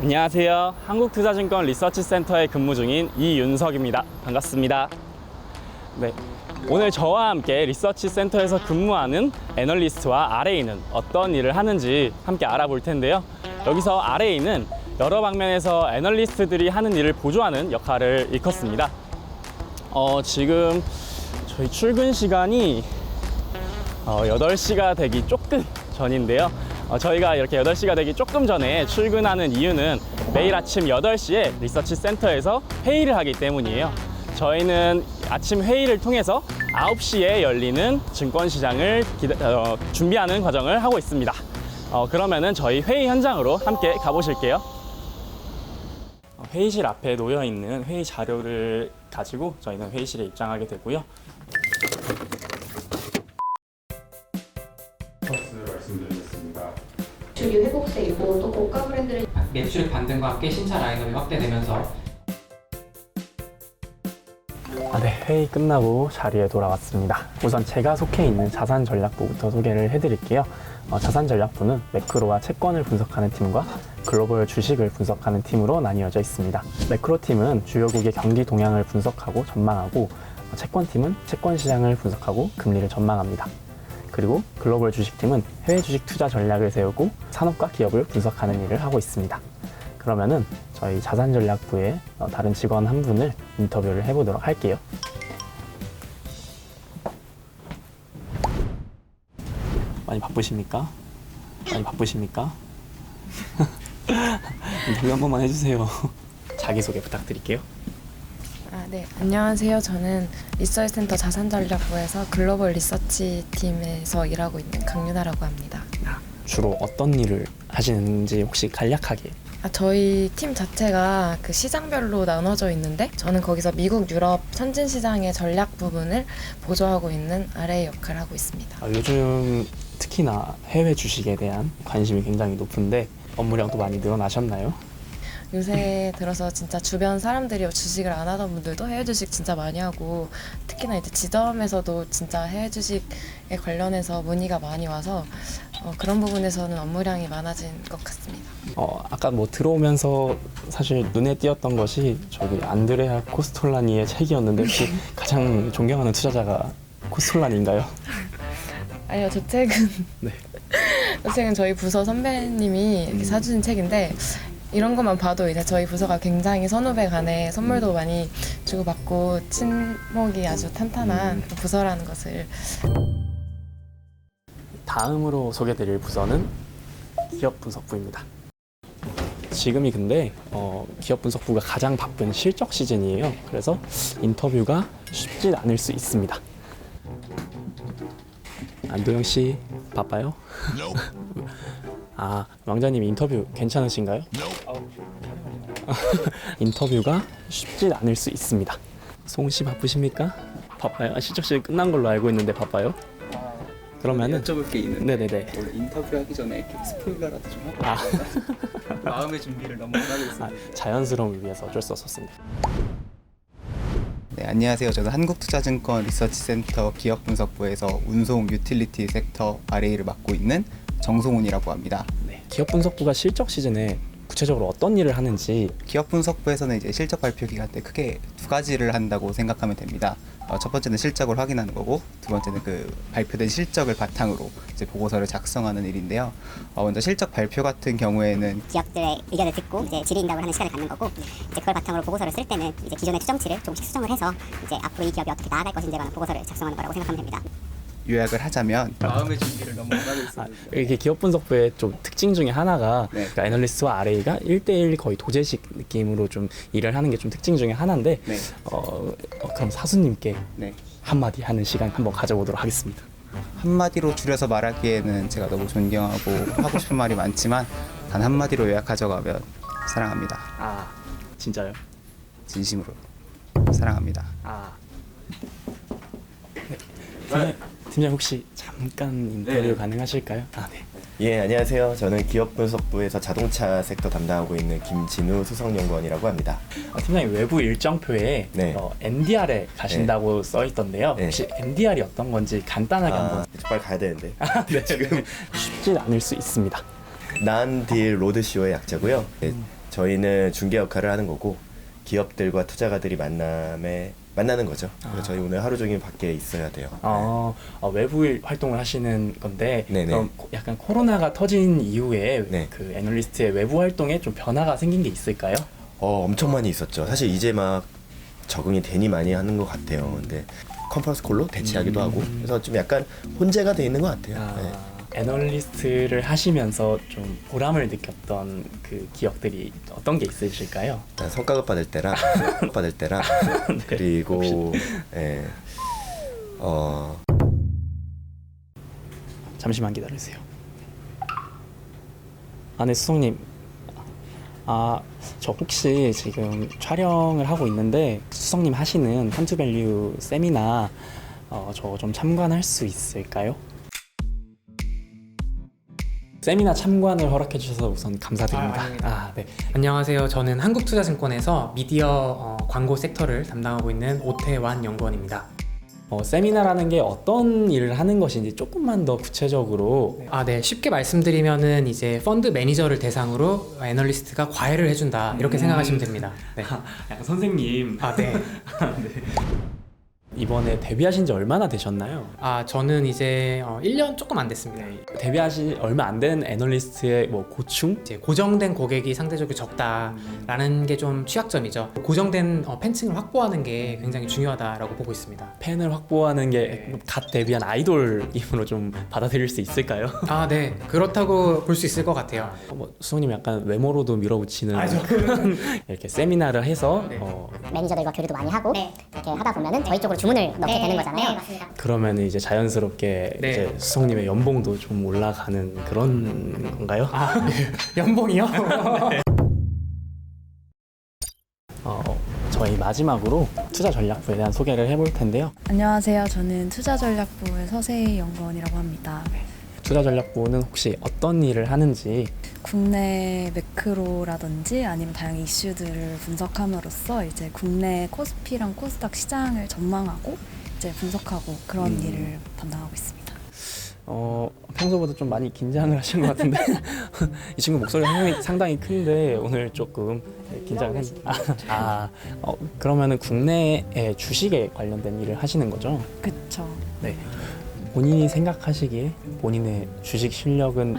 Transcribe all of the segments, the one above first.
안녕하세요. 한국투자증권 리서치센터에 근무 중인 이윤석입니다. 반갑습니다. 네. 오늘 저와 함께 리서치 센터에서 근무하는 애널리스트와 RA는 어떤 일을 하는지 함께 알아볼 텐데요. 여기서 RA는 여러 방면에서 애널리스트들이 하는 일을 보조하는 역할을 일컫습니다. 어, 지금 저희 출근 시간이 어, 8시가 되기 조금 전인데요. 어, 저희가 이렇게 8시가 되기 조금 전에 출근하는 이유는 매일 아침 8시에 리서치 센터에서 회의를 하기 때문이에요. 저희는 아침 회의를 통해서 9시에 열리는 증권시장을 기다- 어, 준비하는 과정을 하고 있습니다. 어, 그러면은 저희 회의 현장으로 함께 가보실게요. 어, 회의실 앞에 놓여 있는 회의 자료를 가지고 저희는 회의실에 입장하게 되고요. 주류 회복세이고 또 고가 브랜드를 매출 반등과 함께 신차 라인업이 확대되면서 아, 네, 회의 끝나고 자리에 돌아왔습니다. 우선 제가 속해 있는 자산 전략부부터 소개를 해드릴게요. 어, 자산 전략부는 매크로와 채권을 분석하는 팀과 글로벌 주식을 분석하는 팀으로 나뉘어져 있습니다. 매크로 팀은 주요국의 경기 동향을 분석하고 전망하고 어, 채권 팀은 채권 시장을 분석하고 금리를 전망합니다. 그리고 글로벌 주식팀은 해외 주식 투자 전략을 세우고 산업과 기업을 분석하는 일을 하고 있습니다. 그러면은 저희 자산 전략부의 어, 다른 직원 한 분을 인터뷰를 해보도록 할게요. 많이 바쁘십니까? 많이 바쁘십니까? 인터뷰 한 번만 해주세요. 자기소개 부탁드릴게요. 아, 네. 안녕하세요. 저는 리서치센터 자산전략부에서 글로벌 리서치 팀에서 일하고 있는 강유나라고 합니다. 주로 어떤 일을 하시는지 혹시 간략하게 아, 저희 팀 자체가 그 시장별로 나눠져 있는데 저는 거기서 미국, 유럽, 선진 시장의 전략 부분을 보조하고 있는 RA 역할을 하고 있습니다. 아, 요즘 특히나 해외 주식에 대한 관심이 굉장히 높은데 업무량도 많이 늘어나셨나요? 요새 들어서 진짜 주변 사람들이 주식을 안 하던 분들도 해외 주식 진짜 많이 하고 특히나 이제 지점에서도 진짜 해외 주식에 관련해서 문의가 많이 와서 어, 그런 부분에서는 업무량이 많아진 것 같습니다. 어, 아까 뭐 들어오면서 사실 눈에 띄었던 것이 저기 안드레아 코스톨라니의 책이었는데 혹시 가장 존경하는 투자자가 코스톨라니인가요? 아니요, 저 책은 네. 저 책은 저희 부서 선배님이 이렇게 사주신 책인데 이런 것만 봐도 이제 저희 부서가 굉장히 선후배 간에 선물도 많이 주고받고 친목이 아주 탄탄한 부서라는 것을 다음으로 소개드릴 부서는 기업 분석부입니다. 지금이 근데 어, 기업 분석부가 가장 바쁜 실적 시즌이에요. 그래서 인터뷰가 쉽지 않을 수 있습니다. 안도영 씨 바빠요? 아 왕자님 인터뷰 괜찮으신가요? 인터뷰가 쉽지 않을 수 있습니다. 송우 씨 바쁘십니까? 바빠요? 아, 실적 시즌 끝난 걸로 알고 있는데 바빠요? 그러면은 여쭤볼 게 있는데 네네네. 원래 인터뷰하기 전에 이렇게 스포일러라도 좀 하고 아, 마음의 준비를 너무 못 하고 아 있습니다. 자연스러움을 위해서 어쩔 수 없었습니다. 네, 안녕하세요. 저는 한국투자증권 리서치센터 기업분석부에서 운송 유틸리티 섹터 RA를 맡고 있는 정송훈이라고 합니다. 네. 기업 분석부가 실적 시즌에 구체적으로 어떤 일을 하는지 기업 분석부에서는 이제 실적 발표 기간 때 크게 두 가지를 한다고 생각하면 됩니다. 어, 첫 번째는 실적을 확인하는 거고 두 번째는 그 발표된 실적을 바탕으로 이제 보고서를 작성하는 일인데요. 어, 먼저 실적 발표 같은 경우에는 기업들의 의견을 듣고 이제 질의응답을 하는 시간을 갖는 거고 이제 그걸 바탕으로 보고서를 쓸 때는 이제 기존의 추정치를 조금씩 수정을 해서 이제 앞으로 이 기업이 어떻게 나아갈 것인지에 관한 보고서를 작성하는 거라고 생각하면 됩니다. 요약을 하자면 마음의 준비를 너무 못 하고 아, 있습니다. 이렇게 기업 분석부의 좀 특징 중에 하나가 네. 그러니까 애널리스트와 RA가 1대1 거의 도제식 느낌으로 좀 일을 하는 게 좀 특징 중에 하나인데 네. 어, 어, 그럼 사수님께 네. 한마디 하는 시간 한번 가져보도록 하겠습니다. 한마디로 줄여서 말하기에는 제가 너무 존경하고 하고 싶은 말이 많지만 단 한마디로 요약하자면 사랑합니다. 아 진짜요? 진심으로 사랑합니다. 아 네. 팀장, 팀장 혹시 잠깐 인터뷰 네. 가능하실까요? 아 네. 예, 안녕하세요. 저는 기업 분석부에서 자동차 섹터 담당하고 있는 김진우 수석연구원이라고 합니다. 어, 팀장님 외부 일정표에 네. 어, NDR에 가신다고 써 있던데요. 네. 혹시 NDR이 어떤 건지 간단하게 아, 한번. 빨리 가야 되는데. 네, 지금 쉽지 않을 수 있습니다. 난딜 로드쇼의 약자고요. 네, 저희는 중개 역할을 하는 거고 기업들과 투자가들이 만남에 만나는 거죠. 그래서 아. 저희 오늘 하루 종일 밖에 있어야 돼요. 어, 어, 외부 활동을 하시는 건데 네네. 그럼 코- 약간 코로나가 터진 이후에 네. 그 애널리스트의 외부 활동에 좀 변화가 생긴 게 있을까요? 어, 엄청 많이 있었죠. 사실 이제 막 적응이 되니 많이 하는 것 같아요. 근데 컨퍼런스 콜로 대체하기도 음. 하고 그래서 좀 약간 혼재가 돼 있는 것 같아요. 아, 네. 애널리스트를 하시면서 좀 보람을 느꼈던 그 기억들이 어떤 게 있으실까요? 일단 성과급 받을 때랑 받을 때랑 네, 그리고 예. 어 잠시만 기다리세요. 아, 네, 수성님. 아, 저 혹시 지금 촬영을 하고 있는데 수성님 하시는 한투밸류 세미나 어, 저 좀 참관할 수 있을까요? 세미나 참관을 허락해 주셔서 우선 감사드립니다. 아, 아닙니다. 아, 네. 안녕하세요. 저는 한국투자증권에서 미디어 어, 광고 섹터를 담당하고 있는 오태완 연구원입니다. 어, 세미나라는 게 어떤 일을 하는 것인지 조금만 더 구체적으로 아, 네. 쉽게 말씀드리면은 이제 펀드 매니저를 대상으로 애널리스트가 과외를 해준다 이렇게 음. 생각하시면 됩니다. 네. 약간 선생님 아, 네. 이번에 데뷔하신 지 얼마나 되셨나요? 아, 저는 이제 어, 1년 조금 안 됐습니다. 데뷔하신 얼마 안 된 애널리스트의 뭐 고충? 이제 고정된 고객이 상대적으로 적다라는 게 좀 취약점이죠. 고정된 어, 팬층을 확보하는 게 굉장히 중요하다라고 보고 있습니다. 팬을 확보하는 게갓 데뷔한 아이돌임으로 좀 받아들일 수 있을까요? 아, 네. 그렇다고 볼 수 있을 것 같아요. 어, 뭐 수호님 약간 외모로도 밀어붙이는 아, 저 이렇게 세미나를 해서 네. 어, 매니저들과 교류도 많이 하고 이렇게 하다 보면은 저희 쪽으로 주 문을 넣게 되는 거잖아요. 그러면 이제 자연스럽게 네. 이제 수성님의 연봉도 좀 올라가는 그런 건가요? 아, 네. 연봉이요? 어, 저희 마지막으로 투자 전략부에 대한 소개를 해볼 텐데요. 안녕하세요. 저는 투자전략부의 서세희 연구원이라고 합니다. 투자 전략부는 혹시 어떤 일을 하는지 국내 매크로라든지 아니면 다양한 이슈들을 분석함으로써 이제 국내 코스피랑 코스닥 시장을 전망하고 이제 분석하고 그런 음. 일을 담당하고 있습니다. 어, 평소보다 좀 많이 긴장을 하신 것 같은데 이 친구 목소리가 상당히, 상당히 큰데 오늘 조금 긴장을 했... 아, 아 어, 그러면은 국내의 주식에 관련된 일을 하시는 거죠? 그쵸. 네. 본인이 생각하시기에 본인의 주식 실력은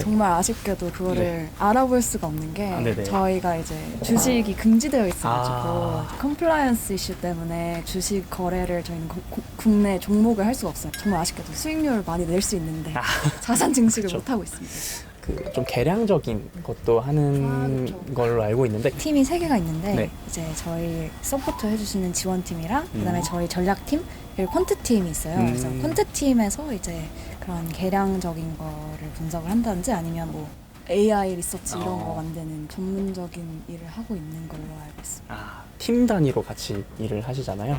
정말 아쉽게도 그거를 네. 알아볼 수가 없는 게 아, 네네. 저희가 이제 주식이 금지되어 있어가지고 아. 컴플라이언스 이슈 때문에 주식 거래를 저희는 고- 고- 국내 종목을 할 수가 없어요. 정말 아쉽게도 수익률을 많이 낼 수 있는데 아. 자산 증식을 그쵸. 못 하고 있습니다. 그 좀 개량적인 것도 하는 아, 그렇죠. 걸로 알고 있는데 팀이 세 개가 있는데 네. 이제 저희 서포트 해주시는 지원팀이랑 그다음에 음. 저희 전략팀 그리고 퀀트 팀이 있어요. 음. 그래서 퀀트 팀에서 이제 그런 개량적인 거를 분석을 한다든지 아니면 뭐 AI 리서치 이런 어. 거 만드는 전문적인 일을 하고 있는 걸로 알고 있습니다. 아, 팀 단위로 같이 일을 하시잖아요.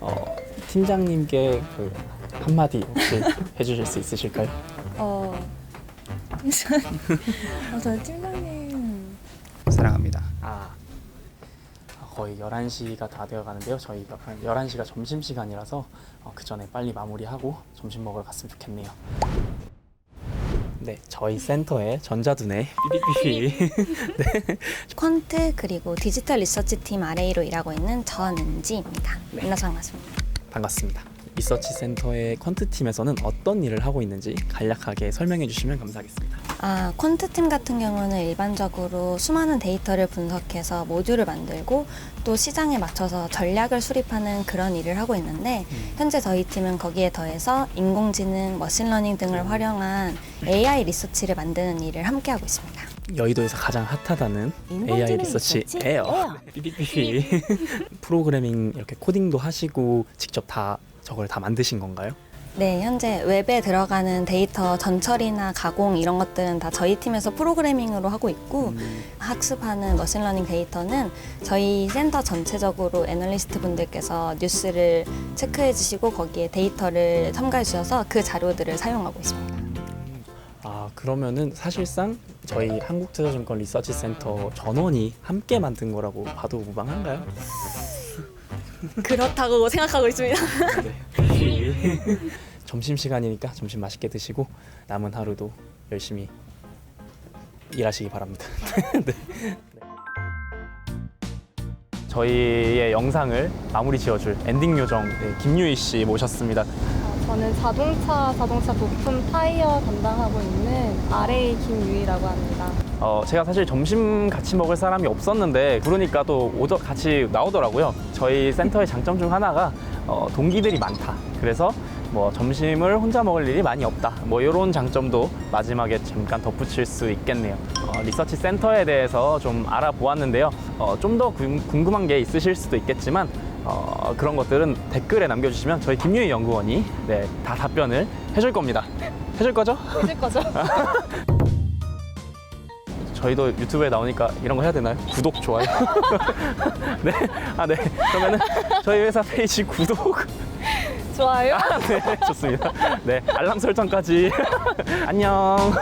어, 팀장님께 그 한마디 혹시 해주실 수 있으실까요? 어, 어, 저희 팀장님 사랑합니다. 아 거의 11시가 다 되어 가는데요. 저희가 11시가 점심 시간이라서 어, 그 전에 빨리 마무리하고 점심 먹으러 갔으면 좋겠네요. 네, 저희 센터의 전자두뇌 삐삐삐삐 퀀트 그리고 디지털 리서치 팀 RA로 일하고 있는 전은지입니다. 만나서 반갑습니다. 반갑습니다. 리서치 센터의 퀀트 팀에서는 어떤 일을 하고 있는지 간략하게 설명해 주시면 감사하겠습니다. 아, 퀀트 팀 같은 경우는 일반적으로 수많은 데이터를 분석해서 모듈을 만들고 또 시장에 맞춰서 전략을 수립하는 그런 일을 하고 있는데 현재 저희 팀은 거기에 더해서 인공지능, 머신러닝 등을 활용한 AI 리서치를 만드는 일을 함께 하고 있습니다. 여의도에서 가장 핫하다는 AI 리서치 에어. 삐삐삐삐. 프로그래밍 이렇게 코딩도 하시고 직접 다 저걸 다 만드신 건가요? 네, 현재 웹에 들어가는 데이터 전처리나 가공 이런 것들은 다 저희 팀에서 프로그래밍으로 하고 있고 학습하는 머신러닝 데이터는 저희 센터 전체적으로 애널리스트 분들께서 뉴스를 체크해 주시고 거기에 데이터를 첨가해 주셔서 그 자료들을 사용하고 있습니다. 아 그러면은 사실상 저희 한국투자증권 리서치 센터 전원이 함께 만든 거라고 봐도 무방한가요? 그렇다고 생각하고 있습니다. 네. 점심 시간이니까 점심 맛있게 드시고 남은 하루도 열심히 일하시기 바랍니다. 네. 저희의 영상을 마무리 지어줄 엔딩 요정 네, 김유희 씨 모셨습니다. 저는 자동차, 자동차 부품 타이어 담당하고 있는 RA 김유희라고 합니다. 어, 제가 사실 점심 같이 먹을 사람이 없었는데 부르니까 또 오더 같이 나오더라고요. 저희 센터의 장점 중 하나가 어, 동기들이 많다. 그래서 뭐 점심을 혼자 먹을 일이 많이 없다. 뭐 이런 장점도 마지막에 잠깐 덧붙일 수 있겠네요. 어, 리서치 센터에 대해서 좀 알아보았는데요. 어, 좀 더 궁금한 게 있으실 수도 있겠지만 어, 그런 것들은 댓글에 남겨주시면 저희 김유희 연구원이 네, 다 답변을 해줄 겁니다. 해줄 거죠? 해줄 거죠? 저희도 유튜브에 나오니까 이런 거 해야 되나요? 구독, 좋아요. 네. 아, 네. 그러면은 저희 회사 페이지 구독. 좋아요. 아, 네. 좋습니다. 네. 알람 설정까지. 안녕.